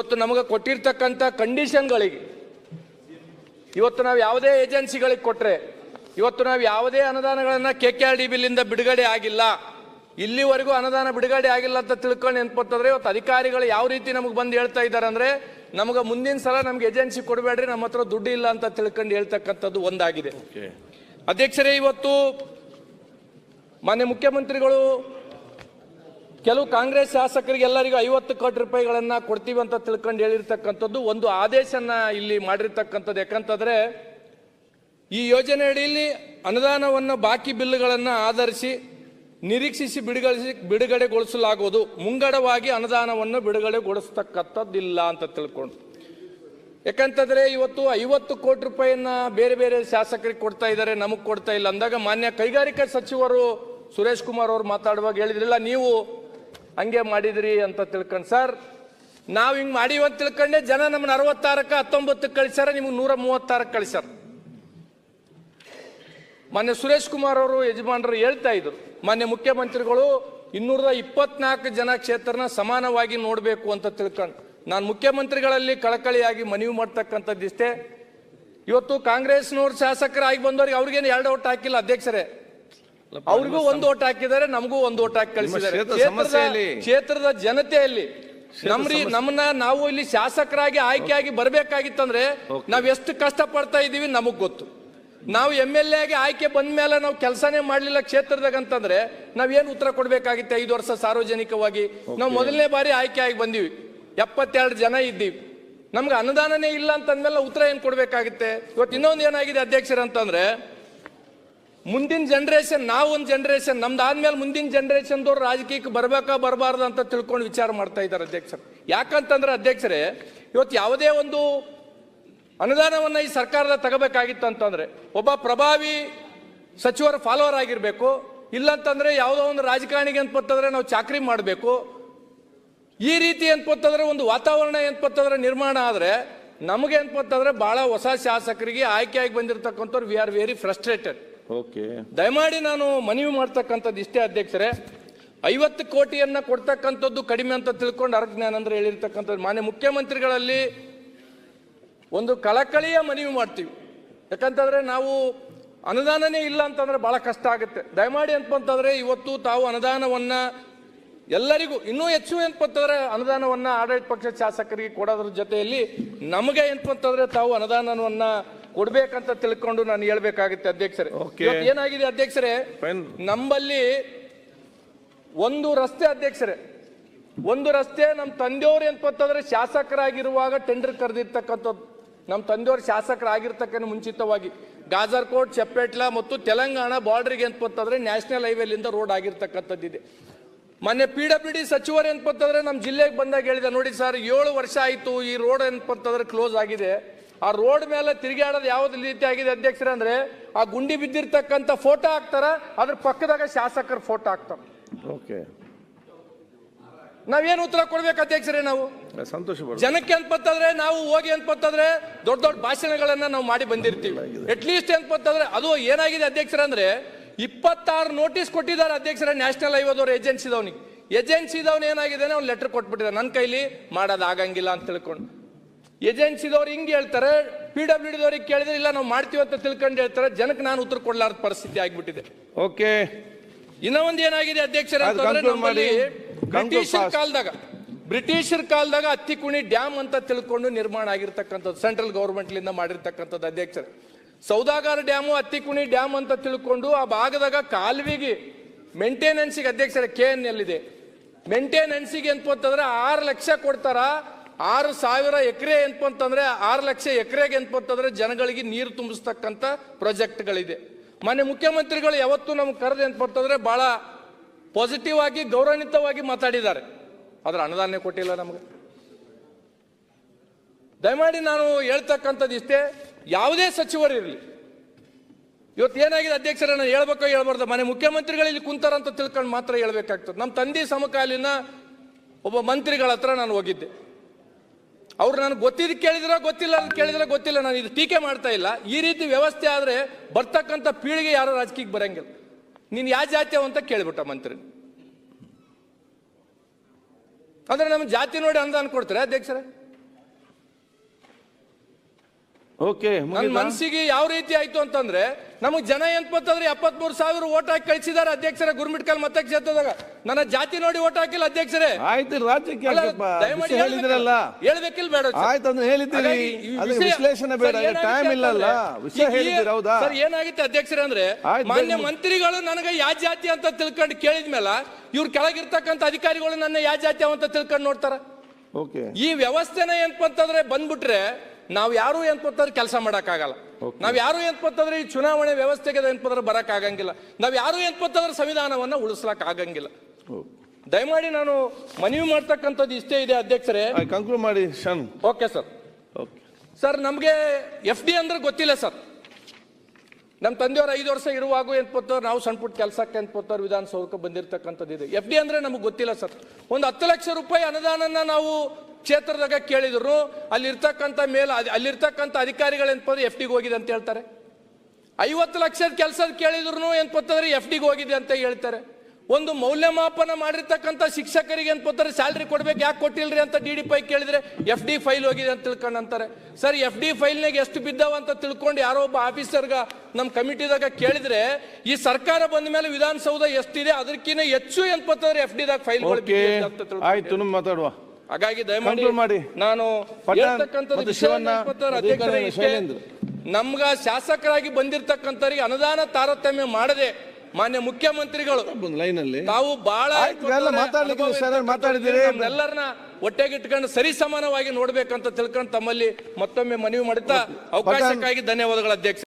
ಇವತ್ತು ನಮಗೆ ಕೊಟ್ಟಿರ್ತಕ್ಕಂಥ ಕಂಡೀಷನ್ಗಳಿಗೆ ಇವತ್ತು ನಾವು ಯಾವುದೇ ಏಜೆನ್ಸಿಗಳಿಗೆ ಕೊಟ್ಟರೆ ಇವತ್ತು ನಾವು ಯಾವುದೇ ಅನುದಾನಗಳನ್ನು ಕೆ ಕೆ ಆರ್ ಡಿ ಬಿಲ್ಲಿಂದ ಬಿಡುಗಡೆ ಆಗಿಲ್ಲ ಇಲ್ಲಿವರೆಗೂ ಅನುದಾನ ಬಿಡುಗಡೆ ಆಗಿಲ್ಲ ಅಂತ ತಿಳ್ಕೊಂಡು ನೆನ್ಪತ್ತಂದ್ರೆ ಇವತ್ತು ಅಧಿಕಾರಿಗಳು ಯಾವ ರೀತಿ ನಮಗೆ ಬಂದು ಹೇಳ್ತಾ ಇದ್ದಾರೆ ಅಂದರೆ ನಮಗೆ ಮುಂದಿನ ಸಲ ನಮ್ಗೆ ಏಜೆನ್ಸಿ ಕೊಡಬೇಡ್ರಿ ನಮ್ಮ ಹತ್ರ ದುಡ್ಡು ಇಲ್ಲ ಅಂತ ತಿಳ್ಕೊಂಡು ಹೇಳ್ತಕ್ಕಂಥದ್ದು ಒಂದಾಗಿದೆ. ಅಧ್ಯಕ್ಷರೇ ಇವತ್ತು ಮಾನ್ಯ ಮುಖ್ಯಮಂತ್ರಿಗಳು ಕೆಲವು ಕಾಂಗ್ರೆಸ್ ಶಾಸಕರಿಗೆ ಎಲ್ಲರಿಗೂ ಐವತ್ತು ಕೋಟಿ ರೂಪಾಯಿಗಳನ್ನ ಕೊಡ್ತೀವಿ ಅಂತ ತಿಳ್ಕೊಂಡು ಹೇಳಿರ್ತಕ್ಕಂಥದ್ದು ಒಂದು ಆದೇಶನ ಇಲ್ಲಿ ಮಾಡಿರ್ತಕ್ಕಂಥದ್ದು. ಯಾಕಂತಂದ್ರೆ ಈ ಯೋಜನೆ ಅಡಿಯಲ್ಲಿ ಅನುದಾನವನ್ನು ಬಾಕಿ ಬಿಲ್ಲುಗಳನ್ನು ಆಧರಿಸಿ ನಿರೀಕ್ಷಿಸಿ ಬಿಡುಗಡೆ ಬಿಡುಗಡೆಗೊಳಿಸಲಾಗುವುದು. ಮುಂಗಡವಾಗಿ ಅನುದಾನವನ್ನು ಬಿಡುಗಡೆಗೊಳಿಸ್ತಕ್ಕಂಥದ್ದಿಲ್ಲ ಅಂತ ತಿಳ್ಕೊಂಡು. ಯಾಕಂತಂದ್ರೆ ಇವತ್ತು ಐವತ್ತು ಕೋಟಿ ರೂಪಾಯಿಯನ್ನ ಬೇರೆ ಬೇರೆ ಶಾಸಕರಿಗೆ ಕೊಡ್ತಾ ಇದ್ದಾರೆ, ನಮಗೆ ಕೊಡ್ತಾ ಇಲ್ಲ. ಅಂದಾಗ ಮಾನ್ಯ ಕೈಗಾರಿಕಾ ಸಚಿವರು ಸುರೇಶ್ ಕುಮಾರ್ ಅವರು ಮಾತಾಡುವಾಗ ಹೇಳಿದ್ರಲ್ಲ, ನೀವು ಹಂಗೆ ಮಾಡಿದ್ರಿ ಅಂತ ತಿಳ್ಕೊಂಡು, ಸರ್, ನಾವು ಹಿಂಗೆ ಮಾಡೀವಿ ಅಂತ ತಿಳ್ಕೊಂಡೆ ಜನ ನಮ್ಮನ್ನ ಅರವತ್ತಾರಕ್ಕೆ ಹತ್ತೊಂಬತ್ತಕ್ಕೆ ಕಳಿಸ್ಯಾರ, ನಿಮ್ಗೆ ನೂರ ಮೂವತ್ತಾರಕ್ಕೆ ಕಳಿಸ್ಯಾರ. ಮೊನ್ನೆ ಸುರೇಶ್ ಕುಮಾರ್ ಅವರು ಯಜಮಾನರು ಹೇಳ್ತಾ ಇದ್ರು ಮಾನ್ಯ ಮುಖ್ಯಮಂತ್ರಿಗಳು ಇನ್ನೂರ ಇಪ್ಪತ್ನಾಲ್ಕು ಜನ ಕ್ಷೇತ್ರನ ಸಮಾನವಾಗಿ ನೋಡಬೇಕು ಅಂತ ತಿಳ್ಕೊಂಡು, ನಾನು ಮುಖ್ಯಮಂತ್ರಿಗಳಲ್ಲಿ ಕಳಕಳಿಯಾಗಿ ಮನವಿ ಮಾಡ್ತಕ್ಕಂಥದ್ದಿಷ್ಟೇ, ಇವತ್ತು ಕಾಂಗ್ರೆಸ್ನವ್ರು ಶಾಸಕರಾಗಿ ಬಂದವ್ರಿಗೆ ಅವ್ರಿಗೇನು ಎರಡು ಓಟ್ ಹಾಕಿಲ್ಲ, ಅಧ್ಯಕ್ಷರೇ. ಅವ್ರಿಗೂ ಒಂದು ಓಟ್ ಹಾಕಿದ್ದಾರೆ ನಮಗೂ ಒಂದು ಓಟ್ ಹಾಕಿ ಕಳಿಸಿದ್ದಾರೆ. ಕ್ಷೇತ್ರದ ಜನತೆಯಲ್ಲಿ ನಮ್ರಿ ನಮ್ಮನ್ನ ನಾವು ಇಲ್ಲಿ ಶಾಸಕರಾಗಿ ಆಯ್ಕೆಯಾಗಿ ಬರ್ಬೇಕಾಗಿತ್ತಂದ್ರೆ ನಾವ್ ಎಷ್ಟು ಕಷ್ಟ ಪಡ್ತಾ ಇದೀವಿ ನಮಗ್ ಗೊತ್ತು. ನಾವು ಎಂ ಎಲ್ ಎ ಆಗಿ ಆಯ್ಕೆ ಬಂದ ಮೇಲೆ ನಾವು ಕೆಲಸನೇ ಮಾಡ್ಲಿಲ್ಲ ಕ್ಷೇತ್ರದಾಗ ಅಂತಂದ್ರೆ ನಾವೇನ್ ಉತ್ತರ ಕೊಡ್ಬೇಕಾಗಿತ್ತು ಐದು ವರ್ಷ ಸಾರ್ವಜನಿಕವಾಗಿ? ನಾವು ಮೊದಲನೇ ಬಾರಿ ಆಯ್ಕೆ ಆಗಿ ಬಂದೀವಿ. ಎಪ್ಪತ್ತೆರಡು ಜನ ಇದ್ದೀವಿ. ನಮ್ಗೆ ಅನುದಾನನೇ ಇಲ್ಲ ಅಂತಂದ್ಮೇಲೆ ಉತ್ತರ ಏನ್ ಕೊಡಬೇಕಾಗುತ್ತೆ? ಇವತ್ತು ಇನ್ನೊಂದು ಏನಾಗಿದೆ ಅಧ್ಯಕ್ಷರ ಅಂತಂದ್ರೆ ಮುಂದಿನ ಜನ್ರೇಷನ್ ನಾವು ಒಂದು ನಮ್ದು ನಮ್ದಾದ್ಮೇಲೆ ಮುಂದಿನ ಜನ್ರೇಷನ್ದವ್ರು ರಾಜಕೀಯಕ್ಕೆ ಬರ್ಬೇಕಾ ಬರಬಾರ್ದು ಅಂತ ತಿಳ್ಕೊಂಡು ವಿಚಾರ ಮಾಡ್ತಾ ಇದ್ದಾರೆ ಅಧ್ಯಕ್ಷರು. ಯಾಕಂತಂದ್ರೆ ಅಧ್ಯಕ್ಷರೇ, ಇವತ್ತು ಯಾವುದೇ ಒಂದು ಅನುದಾನವನ್ನ ಈ ಸರ್ಕಾರದ ತಗೋಬೇಕಾಗಿತ್ತು ಅಂತಂದ್ರೆ, ಒಬ್ಬ ಪ್ರಭಾವಿ ಸಚಿವರ ಫಾಲೋವರ್ ಆಗಿರ್ಬೇಕು, ಇಲ್ಲಂತಂದ್ರೆ ಯಾವುದೋ ಒಂದು ರಾಜಕಾರಣಿಗೆ ಅಂತಂದ್ರೆ ನಾವು ಚಾಕ್ರಿ ಮಾಡಬೇಕು. ಈ ರೀತಿ ಅನ್ಪತ್ತಂದ್ರೆ ಒಂದು ವಾತಾವರಣ ಏನ್ಪತ್ತಂದ್ರೆ ನಿರ್ಮಾಣ ಆದ್ರೆ, ನಮಗೆ ಅನ್ಪತ್ತಂದ್ರೆ ಬಹಳ ಹೊಸ ಶಾಸಕರಿಗೆ ಆಯ್ಕೆಯಾಗಿ ಬಂದಿರತಕ್ಕಂಥವ್ರು we are very frustrated okay ದಯಮಾಡಿ ನಾನು ಮನವಿ ಮಾಡ್ತಕ್ಕಂಥದ್ದು ಇಷ್ಟೇ ಅಧ್ಯಕ್ಷರೇ. ಐವತ್ತು ಕೋಟಿಯನ್ನ ಕೊಡ್ತಕ್ಕಂಥದ್ದು ಕಡಿಮೆ ಅಂತ ತಿಳ್ಕೊಂಡು ಅರ್ಜ್ಞಾನಂದ್ರೆ ಹೇಳಿರ್ತಕ್ಕಂಥದ್ದು. ಮಾನ್ಯ ಮುಖ್ಯಮಂತ್ರಿಗಳಲ್ಲಿ ಒಂದು ಕಳಕಳಿಯ ಮನವಿ ಮಾಡ್ತೀವಿ. ಯಾಕಂತಂದ್ರೆ ನಾವು ಅನುದಾನನೇ ಇಲ್ಲ ಅಂತಂದ್ರೆ ಬಹಳ ಕಷ್ಟ ಆಗುತ್ತೆ. ದಯಮಾಡಿ ಅಂತಂತಂದ್ರೆ ಇವತ್ತು ತಾವು ಅನುದಾನವನ್ನ ಎಲ್ಲರಿಗೂ, ಇನ್ನೂ ಹೆಚ್ಚು ಏನಪ್ಪಂತಂದ್ರೆ ಅನುದಾನವನ್ನ ಆಡಳಿತ ಪಕ್ಷ ಶಾಸಕರಿಗೆ ಕೊಡೋದ್ರ ಜೊತೆಯಲ್ಲಿ ನಮಗೆ ಏನಪ್ಪಂತಂದ್ರೆ ತಾವು ಅನುದಾನವನ್ನ ಕೊಡ್ಬೇಕಂತ ತಿಳ್ಕೊಂಡು ನಾನು ಹೇಳ್ಬೇಕಾಗುತ್ತೆ ಅಧ್ಯಕ್ಷರೇ. ಏನಾಗಿದೆ ಅಧ್ಯಕ್ಷರೇ. ನಮ್ಮಲ್ಲಿ ಒಂದು ರಸ್ತೆ ಅಧ್ಯಕ್ಷರೇ. ಒಂದು ರಸ್ತೆ ನಮ್ಮ ತಂದೆಯವ್ರು ಏನಪ್ಪಂತಂದ್ರೆ ಶಾಸಕರಾಗಿರುವಾಗ ಟೆಂಡರ್ ಕರೆದಿರ್ತಕ್ಕಂಥದ್ದು ನಮ್ಮ ತಂದೆಯವ್ರು ಶಾಸಕರಾಗಿರ್ತಕ್ಕಂಥ ಮುಂಚಿತವಾಗಿ ಗಾಜರ್ಕೋಟ್ ಚಪ್ಪೆಟ್ಲ ಮತ್ತು ತೆಲಂಗಾಣ ಬಾರ್ಡರ್ಗೆ ಏನಪ್ಪಂತಂದ್ರೆ ನ್ಯಾಷನಲ್ ಹೈವೇಲಿಂದ ರೋಡ್ ಆಗಿರ್ತಕ್ಕಂಥದ್ದಿದೆ ಮೊನ್ನೆ ಪಿ ಡಬ್ಲ್ಯೂ ಡಿ ಸಚಿವರು ಏನಪ್ಪಂತಂದ್ರೆ ನಮ್ಮ ಜಿಲ್ಲೆಗೆ ಬಂದಾಗ ಹೇಳಿದೆ ನೋಡಿ ಸರ್ ಏಳು ವರ್ಷ ಆಯಿತು ಈ ರೋಡ್ ಏನಪ್ಪಂತಂದ್ರೆ ಕ್ಲೋಸ್ ಆಗಿದೆ. ಆ ರೋಡ್ ಮೇಲೆ ತಿರುಗಾಡೋದು ಯಾವ್ದು ರೀತಿ ಆಗಿದೆ ಅಧ್ಯಕ್ಷರೇ ಅಂದ್ರೆ ಆ ಗುಂಡಿ ಬಿದ್ದಿರ್ತಕ್ಕಂಥ ಫೋಟೋ ಹಾಕ್ತಾರ ಅದ್ರ ಪಕ್ಕದಾಗ ಶಾಸಕರ ಫೋಟೋ ಹಾಕ್ತಾರ. ಓಕೆ. ನಾವೇನು ಉತ್ತರ ಕೊಡ್ಬೇಕು ಅಧ್ಯಕ್ಷರೇ ನಾವು? ಸಂತೋಷ ಜನಕ್ಕೆ ಅನ್ಪತ್ತಂದ್ರೆ ನಾವು ಹೋಗಿ ಅನ್ಪತ್ತಂದ್ರೆ ದೊಡ್ಡ ದೊಡ್ಡ ಭಾಷಣಗಳನ್ನ ನಾವು ಮಾಡಿ ಬಂದಿರ್ತೀವಿ. ಅಟ್ ಲೀಸ್ಟ್ ಅನ್ಪತ್ತಂದ್ರೆ ಅದು ಏನಾಗಿದೆ ಅಧ್ಯಕ್ಷರ ಅಂದ್ರೆ ಇಪ್ಪತ್ತಾರು ನೋಟಿಸ್ ಕೊಟ್ಟಿದ್ದಾರೆ ಅಧ್ಯಕ್ಷರ ನ್ಯಾಷನಲ್ ಹೈವೇದವ್ರು ಏಜೆನ್ಸಿದವನಿಗೆ ಏಜೆನ್ಸಿದವನು ಏನಾಗಿದೆ ಅವ್ನು ಲೆಟರ್ ಕೊಟ್ಬಿಟ್ಟಿದ್ದಾರೆ ನನ್ನ ಕೈಲಿ ಮಾಡೋದಾಗಂಗಿಲ್ಲ ಅಂತ ತಿಳ್ಕೊಂಡು. ಏಜೆನ್ಸಿದವ್ರು ಹಿಂಗೆ ಹೇಳ್ತಾರೆ ಪಿ ಡಬ್ಲ್ಯೂ ಡಿದವ್ರಿಗೆ ಕೇಳಿದ್ರೆ ಇಲ್ಲ ನಾವು ಮಾಡ್ತೀವಿ ಅಂತ ತಿಳ್ಕೊಂಡು ಹೇಳ್ತಾರೆ ಜನಕ್ಕೆ ನಾನು ಉತ್ತರ ಕೊಡ್ಲಾರ್ದ ಪರಿಸ್ಥಿತಿ ಆಗಿಬಿಟ್ಟಿದೆ. ಓಕೆ. ಇನ್ನೊಂದು ಏನಾಗಿದೆ ಅಧ್ಯಕ್ಷರ ಬ್ರಿಟಿಷರ್. ಕಾಲದಾಗ ಬ್ರಿಟಿಷರ್ ಕಾಲದಾಗ ಅತ್ತಿಕುಣಿ ಡ್ಯಾಮ್ ಅಂತ ತಿಳ್ಕೊಂಡು ನಿರ್ಮಾಣ ಆಗಿರ್ತಕ್ಕಂಥದ್ದು ಸೆಂಟ್ರಲ್ ಗೌರ್ಮೆಂಟ್ಲಿಂದ ಮಾಡಿರ್ತಕ್ಕಂಥದ್ದು ಅಧ್ಯಕ್ಷರ. ಸೌದಾಗಾರ ಡ್ಯಾಮು ಹತ್ತಿಕುಣಿ ಡ್ಯಾಮ್ ಅಂತ ತಿಳ್ಕೊಂಡು ಆ ಭಾಗದಾಗ ಕಾಲುವೆಗೆ ಮೇಂಟೆನೆನ್ಸಿಗೆ ಅಧ್ಯಕ್ಷರ ಕೆ ಎನ್ ಎಲ್ ಇದೆ. ಮೇಂಟೆನೆನ್ಸಿಗೆ ಅಂತಂದ್ರೆ ಆರು ಲಕ್ಷ ಕೊಡ್ತಾರ ಆರು ಸಾವಿರ ಎಕರೆ ಅಂತಂದ್ರೆ ಆರು ಲಕ್ಷ ಎಕರೆಗೆ ಅಂತಂದ್ರೆ ಜನಗಳಿಗೆ ನೀರು ತುಂಬಿಸ್ತಕ್ಕಂಥ ಪ್ರಾಜೆಕ್ಟ್ಗಳಿದೆ. ಮನೆ ಮುಖ್ಯಮಂತ್ರಿಗಳು ಯಾವತ್ತೂ ನಮ್ಗೆ ಕರೆದು ಅಂತಂದ್ರೆ ಬಹಳ ಪಾಸಿಟಿವ್ ಆಗಿ ಗೌರವಾನ್ವಿತವಾಗಿ ಮಾತಾಡಿದ್ದಾರೆ. ಆದ್ರೆ ಅನುದಾನ ಕೊಟ್ಟಿಲ್ಲ ನಮಗೆ. ದಯಮಾಡಿ ನಾನು ಹೇಳ್ತಕ್ಕಂಥದ್ದು ಇಷ್ಟೇ, ಯಾವುದೇ ಸಚಿವರು ಇರಲಿ. ಇವತ್ತು ಏನಾಗಿದೆ ಅಧ್ಯಕ್ಷರ, ನಾನು ಹೇಳ್ಬೇಕೋ ಹೇಳ್ಬಾರ್ದು ಮನೆ ಮುಖ್ಯಮಂತ್ರಿಗಳು ಇಲ್ಲಿ ಕುಂತಾರಂತ ತಿಳ್ಕೊಂಡು ಮಾತ್ರ ಹೇಳ್ಬೇಕಾಗ್ತದೆ. ನಮ್ಮ ತಂದೆ ಸಮಕಾಲೀನ ಒಬ್ಬ ಮಂತ್ರಿಗಳ ಹತ್ರ ನಾನು ಹೋಗಿದ್ದೆ. ಅವ್ರು ನನಗೆ ಗೊತ್ತಿದ್ದು ಕೇಳಿದ್ರೆ ಗೊತ್ತಿಲ್ಲ ಅಂತ ಕೇಳಿದ್ರೆ ಗೊತ್ತಿಲ್ಲ, ನಾನು ಇದು ಟೀಕೆ ಮಾಡ್ತಾ ಇಲ್ಲ. ಈ ರೀತಿ ವ್ಯವಸ್ಥೆ ಆದರೆ ಬರ್ತಕ್ಕಂಥ ಪೀಳಿಗೆ ಯಾರೋ ರಾಜಕೀಯಕ್ಕೆ ಬರಂಗಿಲ್ಲ. ನೀನು ಯಾವ ಜಾತಿ ಅಂತ ಕೇಳಿಬಿಟ್ಟ ಮಂತ್ರಿ. ಅಂದ್ರೆ ನಮ್ಮ ಜಾತಿ ನೋಡಿ ಅನುದಾನ ಕೊಡ್ತಾರೆ ಅಧ್ಯಕ್ಷರೇ? ಓಕೆ ನನ್ನ ಮನಸ್ಸಿಗೆ ಯಾವ ರೀತಿ ಆಯ್ತು ಅಂತಂದ್ರೆ ನಮಗ್ ಜನ ಏನ್ಪತ್ತಂದ್ರೆ ಎಪ್ಪತ್ಮೂರು ಸಾವಿರ ಓಟ್ ಹಾಕಿ ಕಳಿಸಿದಾರೆ ಅಧ್ಯಕ್ಷರೇ ಗುರುಮಿಟ್ಕಲ್ ಮತಕ್ಷೇತ್ರದಾಗ ನನ್ನ ಜಾತಿ ನೋಡಿ ಓಟ್ ಹಾಕಿಲ್ಲ ಅಧ್ಯಕ್ಷರೇ. ಆಯ್ತು ರಾಜ್ಯಕ್ಕೆ? ಹೇಳಿದ್ರಲ್ಲ? ಹೇಳ್ಬೇಕಿಲ್ಲ ಬೇಡ. ಆಯ್ತು ಅಂದ್ರೆ ಹೇಳಿದ್ದೀರಿ. ವಿಶ್ಲೇಷಣೆ ಬೇಡ ಟೈಮ್ ಇಲ್ಲಲ್ಲ ವಿಷಯ ಹೇಳಿದ್ದೀರಿ ಹೌದಾ? ಸರ್ ಏನಾಗಿತ್ತು ಅಧ್ಯಕ್ಷರೇ ಅಂದ್ರೆ ಮಾನ್ಯ. ಮಂತ್ರಿಗಳು ನನಗೆ ಯಾವ ಜಾತಿ ಅಂತ ತಿಳ್ಕೊಂಡು ಕೇಳಿದ್ಮೇಲೆ ಇವ್ರ ಕೆಳಗಿರ್ತಕ್ಕಂಥ ಅಧಿಕಾರಿಗಳು ನನ್ನ ಯಾವ ಜಾತಿ ಅಂತ ತಿಳ್ಕೊಂಡು ನೋಡ್ತಾರ. ಓಕೆ ಈ ವ್ಯವಸ್ಥೆನ ಏನಪ್ಪ ಅಂತಂದ್ರೆ ಬಂದ್ಬಿಟ್ರೆ ನಾವು ಯಾರು ಏನಪ್ಪಂತಂದ್ರೆ ಕೆಲಸ ಮಾಡೋಕ್ಕಾಗಲ್ಲ. ನಾವು ಯಾರು ಏನ್ಪತ್ತಂದ್ರೆ ಈ ಚುನಾವಣೆ ವ್ಯವಸ್ಥೆಗೆ ಏನಪ್ಪಂದ್ರೆ ಬರೋಕ್ಕಾಗಂಗಿಲ್ಲ. ಆಗಂಗಿಲ್ಲ ನಾವ್ ಯಾರು ಏನ್ಪತ್ತಂದ್ರೆ ಸಂವಿಧಾನವನ್ನು ಉಳಿಸ್ಲಕ್ ಆಗಂಗಿಲ್ಲ ದಯಮಾಡಿ ನಾನು ಮನವಿ ಮಾಡ್ತಕ್ಕಂಥದ್ದು ಇಷ್ಟೇ ಇದೆ ಅಧ್ಯಕ್ಷರೇ. ಕಂಕ್ಲೂಡ್ ಮಾಡಿ ಶನ್ ಓಕೆ ಸರ್ ಸರ್ ನಮಗೆ ಎಫ್ ಡಿ ಅಂದ್ರೆ ಗೊತ್ತಿಲ್ಲ ಸರ್ ನಮ್ಮ ತಂದೆಯವರು ಐದು ವರ್ಷ ಇರುವಾಗ ಏನ್ಪತ್ತವ್ರು ನಾವು ಸಣ್ಣ ಪುಟ್ಟ ಕೆಲಸಕ್ಕೆ ಏನ್ಪತ್ತವ್ರು ವಿಧಾನಸೌಧಕ್ಕೆ ಬಂದಿರತಕ್ಕಂಥದ್ದು ಇದೆ. ಎಫ್ ಡಿ ಅಂದ್ರೆ ನಮಗೆ ಗೊತ್ತಿಲ್ಲ ಸರ್ ಒಂದು ಹತ್ತು ಲಕ್ಷ ರೂಪಾಯಿ ಅನುದಾನನ ನಾವು ಕ್ಷೇತ್ರದಾಗ ಕೇಳಿದ್ರು ಅಲ್ಲಿರ್ತಕ್ಕಂಥ ಮೇಲೆ ಅಲ್ಲಿರ್ತಕ್ಕಂಥ ಅಧಿಕಾರಿಗಳು ಏನ್ಪಂದ್ರೆ ಎಫ್ ಡಿಗೆ ಹೋಗಿದೆ ಅಂತ ಹೇಳ್ತಾರೆ. ಐವತ್ತು ಲಕ್ಷದ ಕೆಲಸದ ಕೇಳಿದ್ರು ಏನ್ಪತ್ತಂದ್ರೆ ಎಫ್ ಡಿಗೆ ಹೋಗಿದೆ ಅಂತ ಹೇಳ್ತಾರೆ. ಒಂದು ಮೌಲ್ಯಮಾಪನ ಮಾಡಿರ್ತಕ್ಕಂಥ ಶಿಕ್ಷಕರಿಗೆ ಏನ್ಪತ್ತಾರೆ ಸ್ಯಾಲ್ರಿ ಕೊಡ್ಬೇಕು ಯಾಕೆ ಕೊಟ್ಟಿಲ್ರಿ ಅಂತ ಡಿ ಡಿ ಪೈ ಕೇಳಿದ್ರೆ ಎಫ್ ಡಿ ಫೈಲ್ ಹೋಗಿದೆ ಅಂತ ತಿಳ್ಕೊಂಡಂತಾರೆ ಸರ್ ಎಫ್ ಡಿ ಫೈಲ್ನಾಗ ಎಷ್ಟು ಬಿದ್ದಾವ ಅಂತ ತಿಳ್ಕೊಂಡು ಯಾರೋ ಒಬ್ಬ ಆಫೀಸರ್ಗ ನಮ್ಮ ಕಮಿಟಿದಾಗ ಕೇಳಿದ್ರೆ ಈ ಸರ್ಕಾರ ಬಂದ ಮೇಲೆ ವಿಧಾನಸೌಧ ಎಷ್ಟಿದೆ ಅದಕ್ಕಿಂತ ಹೆಚ್ಚು ಏನ್ಪತ್ತಂದ್ರೆ ಎಫ್ ಡಿದಾಗ ಫೈಲ್. ಆಯ್ತು ಮಾತಾಡುವ. ಹಾಗಾಗಿ ದಯಮಾಡಿ ಮಾಡಿ. ನಾನು. ನಮ್ಗ ಶಾಸಕರಾಗಿ ಬಂದಿರತಕ್ಕಂಥವ್ರಿಗೆ ಅನುದಾನ ತಾರತಮ್ಯ ಮಾಡದೆ ಮಾನ್ಯ ಮುಖ್ಯಮಂತ್ರಿಗಳು ತಾವು ಬಹಳ. ಎಲ್ಲರನ್ನ ಒಟ್ಟೆಗಿಟ್ಕೊಂಡು ಸರಿ ಸಮಾನವಾಗಿ ನೋಡ್ಬೇಕಂತ ತಿಳ್ಕೊಂಡು ತಮ್ಮಲ್ಲಿ ಮತ್ತೊಮ್ಮೆ ಮನವಿ ಮಾಡುತ್ತಾ ಅವಕಾಶಕ್ಕಾಗಿ ಧನ್ಯವಾದಗಳು ಅಧ್ಯಕ್ಷ